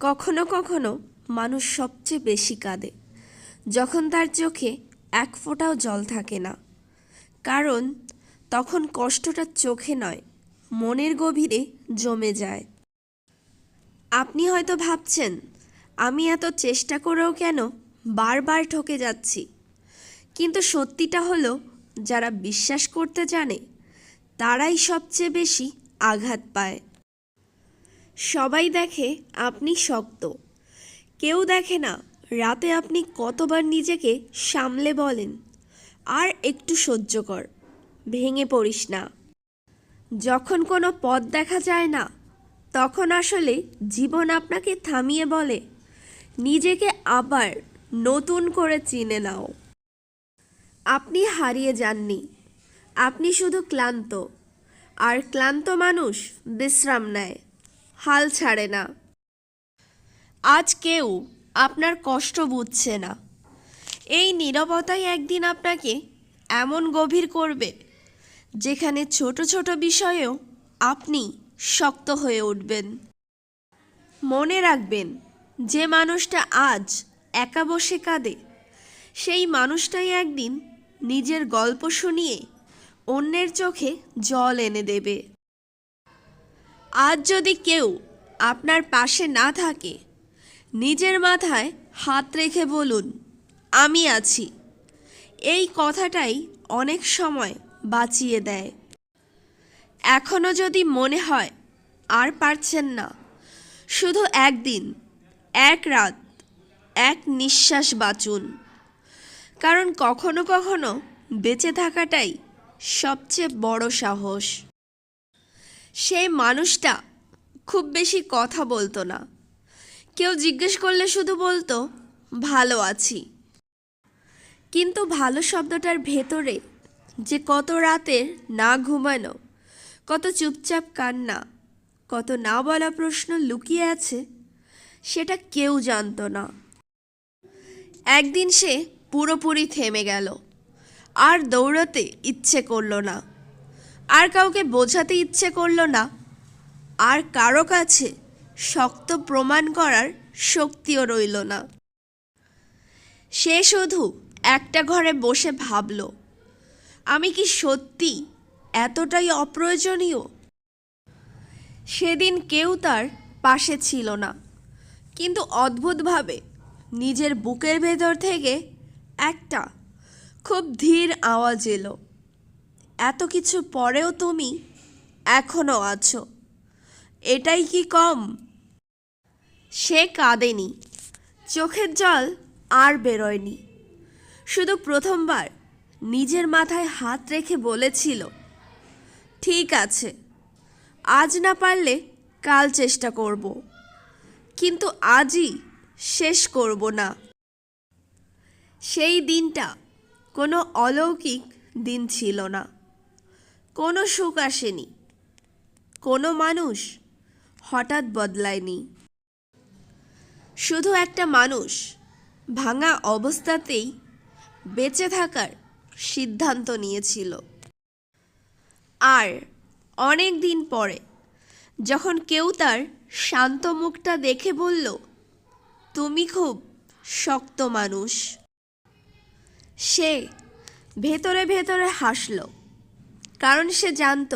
কখনো কখনো মানুষ সবচেয়ে বেশি কাঁদে। যখন তার চোখে এক ফোঁটাও জল থাকে না। কারণ তখন কষ্টটা চোখে নয়, মনের গভীরে জমে যায়। আপনি হয়তো ভাবছেন, আমি এত চেষ্টা করেও কেন বারবার ঠকে যাচ্ছি? কিন্তু সত্যিটা হলো, যারা বিশ্বাস করতে জানে, তারাই সবচেয়ে বেশি আঘাত পায়। সবাই দেখে আপনি শক্ত। কেউ দেখে না, রাতে আপনি কতবার নিজেকে সামলে বলেন, আর একটু সহ্য কর, ভেঙে পড়িস না। যখন কোনো পথ দেখা যায় না, তখন আসলে জীবন আপনাকে থামিয়ে বলে, নিজেকে আবার নতুন করে চিনে নাও। আপনি হারিয়ে যাননি, আপনি শুধু ক্লান্ত, আর ক্লান্ত মানুষ বিশ্রাম নেয়। হাল ছাড়ে না। আজ কেউ আপনার কষ্ট বুঝছে না। এই নীরবতাই একদিন আপনাকে এমন গভীর করবে, যেখানে ছোট ছোট বিষয়েও আপনি শক্ত হয়ে উঠবেন। মনে রাখবেন, যে মানুষটা আজ একা বসে কাঁদে, সেই মানুষটাই একদিন নিজের গল্প শুনিয়ে অন্যের চোখে জল এনে দেবে। আজ যদি কেউ আপনার পাশে না থাকে, নিজের মাথায় হাত রেখে বলুন, আমি আছি। এই কথাটাই অনেক সময় বাঁচিয়ে দেয়। এখনও যদি মনে হয়, আর পারছেন না। শুধু একদিন, এক রাত, এক নিঃশ্বাস বাঁচুন। কারণ কখনো কখনো বেঁচে থাকাটাই সবচেয়ে বড় সাহস। সেই মানুষটা খুব বেশি কথা বলতো না। কেউ জিজ্ঞেস করলে শুধু বলতো, ভালো আছি। কিন্তু ভালো শব্দটার ভেতরে যে কত রাতের না ঘুমানো, কত চুপচাপ কান্না, কত না বলা প্রশ্ন লুকিয়ে আছে, সেটা কেউ জানতো না। একদিন সে পুরোপুরি থেমে গেল, আর দৌড়তে ইচ্ছে করল না। আর কাউকে বোঝাতে ইচ্ছে করল না। আর কারও কাছে শক্ত প্রমাণ করার শক্তিও রইল না। সে শুধু একটা ঘরে বসে ভাবল, আমি কি সত্যি এতটাই অপ্রয়োজনীয়? সেদিন কেউ তার পাশে ছিল না, কিন্তু অদ্ভুতভাবে নিজের বুকের ভেতর থেকে একটা খুব ধীর আওয়াজ এলো। এত কিছু পরেও তুমি এখনও আছো। এটাই কি কম? সে কাঁদেনি। চোখের জল আর বেরোয়নি। শুধু প্রথমবার নিজের মাথায় হাত রেখে বলেছিল, ঠিক আছে, আজ না পারলে কাল চেষ্টা করব, কিন্তু আজই শেষ করব না। সেই দিনটা কোনো অলৌকিক দিন ছিল না। কোনো সুখ আসেনি। কোনো মানুষ হঠাৎ বদলায়নি। শুধু একটা মানুষ ভাঙা অবস্থাতেই বেঁচে থাকার সিদ্ধান্ত নিয়েছিল। আর অনেক দিন পরে যখন কেউ তার শান্ত মুখটা দেখে বলল, তুমি খুব শক্ত মানুষ। সে ভেতরে ভেতরে হাসল। কারণ সে জানত,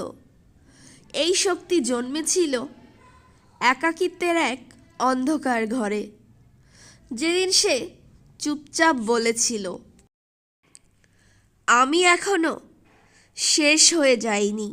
এই শক্তি জন্মেছিল একাকিত্বের এক অন্ধকার ঘরে, যেদিন সে চুপচাপ বলেছিল, আমি এখনও শেষ হয়ে যাইনি।